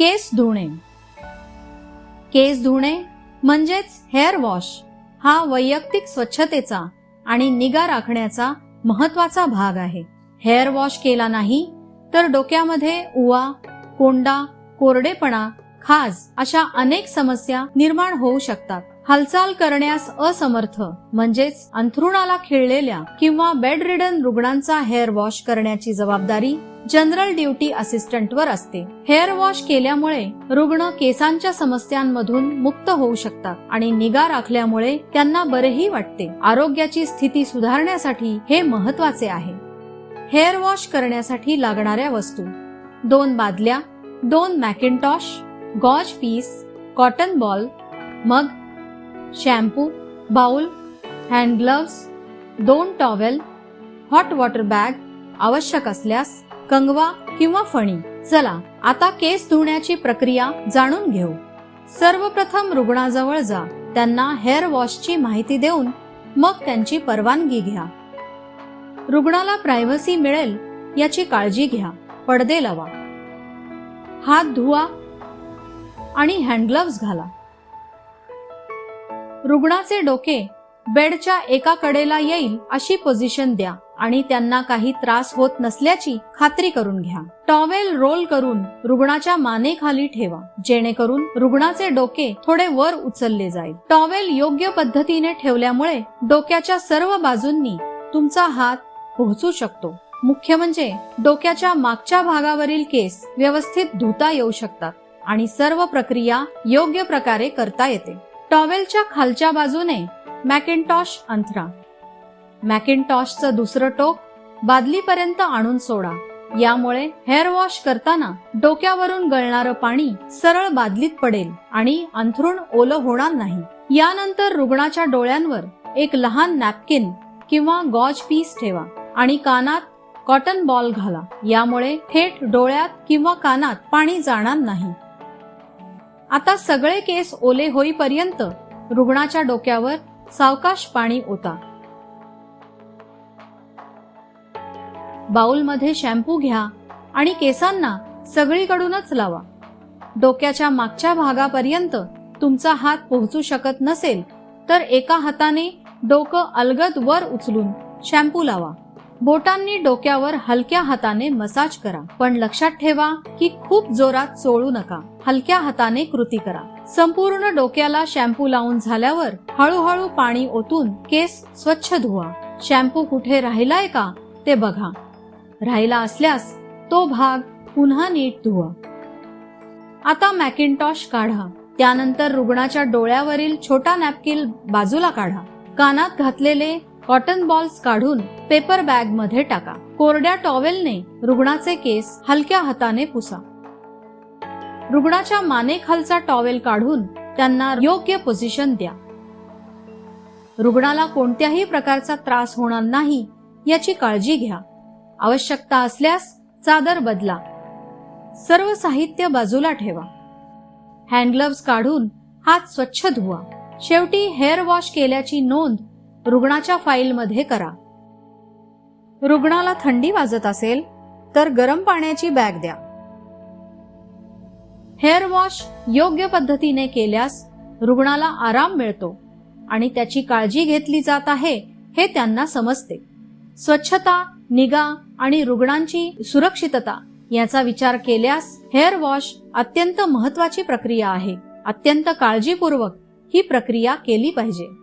केस धुणे. केस धुणे म्हणजेच हेअर वॉश हा वैयक्तिक स्वच्छतेचा आणि निगा राखण्याचा महत्त्वाचा भाग आहे. हेअर वॉश केला नाही तर डोक्यामध्ये उवा कोंडा कोरडेपणा खाज अशा अनेक समस्या निर्माण होऊ शकतात. हालचाल करण्यास असमर्थ म्हणजेच अंथरुणाला खिळलेल्या किंवा बेड रिडन रुग्णांचा हेअर वॉश करण्याची जबाबदारी जनरल ड्युटी असिस्टंटवर असते. हेअर वॉश केल्यामुळे रुग्ण केसांच्या समस्यांमधून मुक्त होऊ शकतात आणि निगा राखल्यामुळे त्यांना बरेही वाटते. आरोग्याची स्थिती सुधारण्यासाठी हे महत्त्वाचे आहे. हेअर वॉश करण्यासाठी लागणाऱ्या वस्तू. दोन बादल्या दोन mackintosh gauze piece cotton ball मग शॅम्पू बाउल हँड ग्लव्स दोन टॉवेल हॉट वॉटर बॅग आवश्यक असल्यास कंगवा किंवा फणी. चला आता केस धुण्याची प्रक्रिया जाणून घेऊ. सर्वप्रथम रुग्णाजवळ जा. त्यांना हेअर वॉशची माहिती देऊन मग त्यांची परवानगी घ्या. रुग्णाला प्रायव्हसी मिळेल याची काळजी घ्या. पडदे लावा. हात धुवा आणि हँडग्लव्स घाला. रुग्णाचे डोके बेडच्या एका कडेला येईल अशी पोझिशन द्या आणि त्यांना काही त्रास होत नसल्याची खात्री करून घ्या. टॉवेल रोल करून रुग्णाच्या मानेखाली ठेवा जेणेकरून रुग्णाचे डोके थोडे वर उचलले जाईल. टॉवेल योग्य पद्धतीने ठेवल्यामुळे डोक्याच्या सर्व बाजूंनी तुमचा हात पोहोचू शकतो. मुख्य म्हणजे डोक्याच्या मागच्या भागावरील केस व्यवस्थित धुता येऊ शकतात आणि सर्व प्रक्रिया योग्य प्रकारे करता येते. टॉवेलच्या खालच्या बाजूने मॅकिनटॉश अंथरा मॅकिनटॉशचं दुसरं टोक बादलीपर्यंत आणून सोडा. यामुळे हेअर वॉश करताना डोक्यावरून गळणारं पाणी सरळ बादलीत पडेल आणि अंथरूण ओलं होणार नाही. यानंतर रुग्णाच्या डोळ्यांवर एक लहान नॅपकिन किंवा गॉज पीस ठेवा आणि कानात कॉटन बॉल घाला. यामुळे थेट डोळ्यात किंवा कानात पाणी जाणार नाही. आता सगळे केस ओले होईपर्यंत रुग्णाच्या डोक्यावर सावकाश पाणी ओता. बाउलमध्ये शॅम्पू घ्या आणि केसांना सगळीकडूनच लावा. डोक्याच्या मागच्या भागापर्यंत तुमचा हात पोहोचू शकत नसेल तर एका हाताने डोकं अलगद वर उचलून शॅम्पू लावा. बोटांनी डोक्यावर हलक्या हाताने मसाज करा. पण लक्षात ठेवा की खूप जोरात चोळू नका. हलक्या हाताने कृती करा. संपूर्ण डोक्याला शॅम्पू लावून झाल्यावर हळूहळू पाणी ओतून केस स्वच्छ धुवा. शॅम्पू कुठे राहिलाय का ते बघा. राहिला असल्यास तो भाग पुन्हा नीट धुवा. आता मॅकिनटॉश काढा. त्यानंतर रुग्णाच्या डोळ्यावरील छोटा नॅपकिन बाजूला काढा. कानात घातलेले कॉटन बॉल्स काढून पेपर बॅगमध्ये टाका. कोरड्या टॉवेलने रुग्णाचे केस हलक्या हाताने पुसा. रुग्णाच्या मानेखालचा टॉवेल काढून त्यांना योग्य पोझिशन द्या. रुग्णाला कोणत्याही प्रकारचा त्रास होणार नाही याची काळजी घ्या. आवश्यकता असल्यास चादर बदला. सर्व साहित्य बाजूला ठेवा. हँडग्लव्स काढून हात स्वच्छ धुवा. शेवटी हेअर वॉश केल्याची नोंद रुग्णाच्या फाईलमध्ये करा. रुग्णाला थंडी वाजत असेल तर गरम पाण्याची बॅग द्या. हेअर वॉश योग्य पद्धतीने केल्यास रुग्णाला आराम मिळतो आणि त्याची काळजी घेतली जात आहे हे त्यांना समजते. स्वच्छता निगा आणि रुग्णांची सुरक्षितता याचा विचार केल्यास हेअर वॉश अत्यंत महत्वाची प्रक्रिया आहे. अत्यंत काळजीपूर्वक ही प्रक्रिया केली पाहिजे.